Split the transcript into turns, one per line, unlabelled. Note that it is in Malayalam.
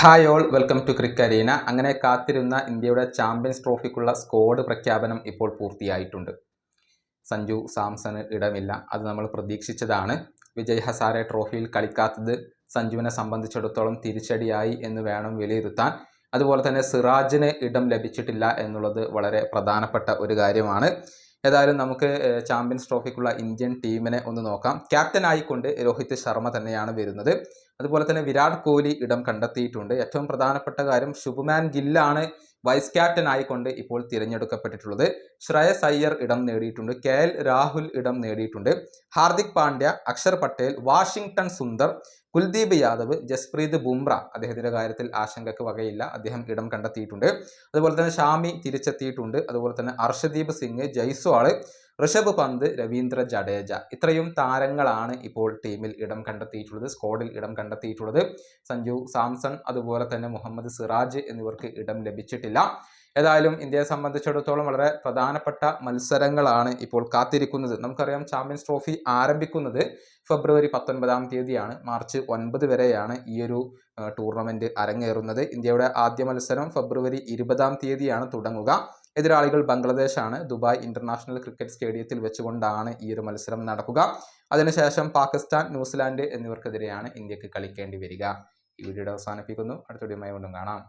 Hi all welcome to crick arena അങ്ങനെ കാത്തിരുന്ന ഇന്ത്യയുടെ ചാമ്പ്യൻസ് ട്രോഫിക്കുള്ള സ്കോഡ് പ്രഖ്യാപനം ഇപ്പോൾ പൂർത്തിയായിട്ടുണ്ട്. സഞ്ജു സാംസണ് ഇടമില്ല അത് നമ്മൾ പ്രതീക്ഷിച്ചതാണ്. വിജയ് ഹസാരെ ട്രോഫിയിൽ കളിക്കാത്തത് സഞ്ജുവിനെ സംബന്ധിച്ചിടത്തോളം തിരിച്ചടിയായി എന്ന് വേണം വിലയിരുത്താൻ. അതുപോലെ തന്നെ സിറാജിന് ഇടം ലഭിച്ചിട്ടില്ല എന്നുള്ളത് വളരെ പ്രധാനപ്പെട്ട ഒരു കാര്യമാണ്. ഏതായാലും നമുക്ക് ചാമ്പ്യൻസ് ട്രോഫിക്കുള്ള ഇന്ത്യൻ ടീമിനെ ഒന്ന് നോക്കാം. ക്യാപ്റ്റനായിക്കൊണ്ട് രോഹിത് ശർമ്മ തന്നെയാണ് വരുന്നത്. അതുപോലെ തന്നെ വിരാട് കോഹ്ലി ഇടം കണ്ടെത്തിയിട്ടുണ്ട്. ഏറ്റവും പ്രധാനപ്പെട്ട കാര്യം ശുഭ്മാൻ ഗില്ലാണ് വൈസ് ക്യാപ്റ്റൻ ആയിക്കൊണ്ട് ഇപ്പോൾ തിരഞ്ഞെടുക്കപ്പെട്ടിട്ടുള്ളത് ശ്രേയസ് അയ്യർ ഇടം നേടിയിട്ടുണ്ട് കെ എൽ രാഹുൽ ഇടം നേടിയിട്ടുണ്ട് ഹാർദിക് പാണ്ഡ്യ അക്ഷർ പട്ടേൽ വാഷിംഗ്ടൺ സുന്ദർ കുൽദീപ് യാദവ് ജസ്പ്രീത് ബുംറ അദ്ദേഹത്തിന്റെ കാര്യത്തിൽ ആശങ്കയ്ക്ക് വകയില്ല അദ്ദേഹം ഇടം കണ്ടെത്തിയിട്ടുണ്ട്. അതുപോലെ തന്നെ ഷാമി തിരിച്ചെത്തിയിട്ടുണ്ട് അതുപോലെ തന്നെ അർഷദീപ് സിംഗ് ജയ്സ്വാൾ ഋഷഭ് പന്ത് രവീന്ദ്ര ജഡേജ ഇത്രയും താരങ്ങളാണ് ഇപ്പോൾ ടീമിൽ ഇടം കണ്ടെത്തിയിട്ടുള്ളത് സ്ക്വാഡിൽ ഇടം കണ്ടെത്തിയിട്ടുള്ളത്. സഞ്ജു സാംസൺ അതുപോലെ തന്നെ മുഹമ്മദ് സിറാജ് എന്നിവർക്ക് ഇടം ലഭിച്ചിട്ടില്ല. ഏതായാലും ഇന്ത്യയെ സംബന്ധിച്ചിടത്തോളം വളരെ പ്രധാനപ്പെട്ട മത്സരങ്ങളാണ് ഇപ്പോൾ കാത്തിരിക്കുന്നത്. നമുക്കറിയാം ചാമ്പ്യൻസ് ട്രോഫി ആരംഭിക്കുന്നത് ഫെബ്രുവരി പത്തൊൻപതാം തീയതിയാണ്. മാർച്ച് ഒൻപത് വരെയാണ് ഈ ഒരു ടൂർണമെന്റ് അരങ്ങേറുന്നത്. ഇന്ത്യയുടെ ആദ്യ മത്സരം ഫെബ്രുവരി ഇരുപതാം തീയതിയാണ് തുടങ്ങുക. എതിരാളികൾ ബംഗ്ലാദേശാണ്. ദുബായ് ഇന്റർനാഷണൽ ക്രിക്കറ്റ് സ്റ്റേഡിയത്തിൽ വെച്ചുകൊണ്ടാണ് ഈ ഒരു മത്സരം നടക്കുക. അതിനുശേഷം പാകിസ്ഥാൻ ന്യൂസിലാൻഡ് എന്നിവർക്കെതിരെയാണ് ഇന്ത്യയ്ക്ക് കളിക്കേണ്ടി വരിക. ഈ വീഡിയോയുടെ അവസാനിപ്പിക്കുന്നു. അടുത്ത വീഡിയോയുമായി വീണ്ടും കാണാം.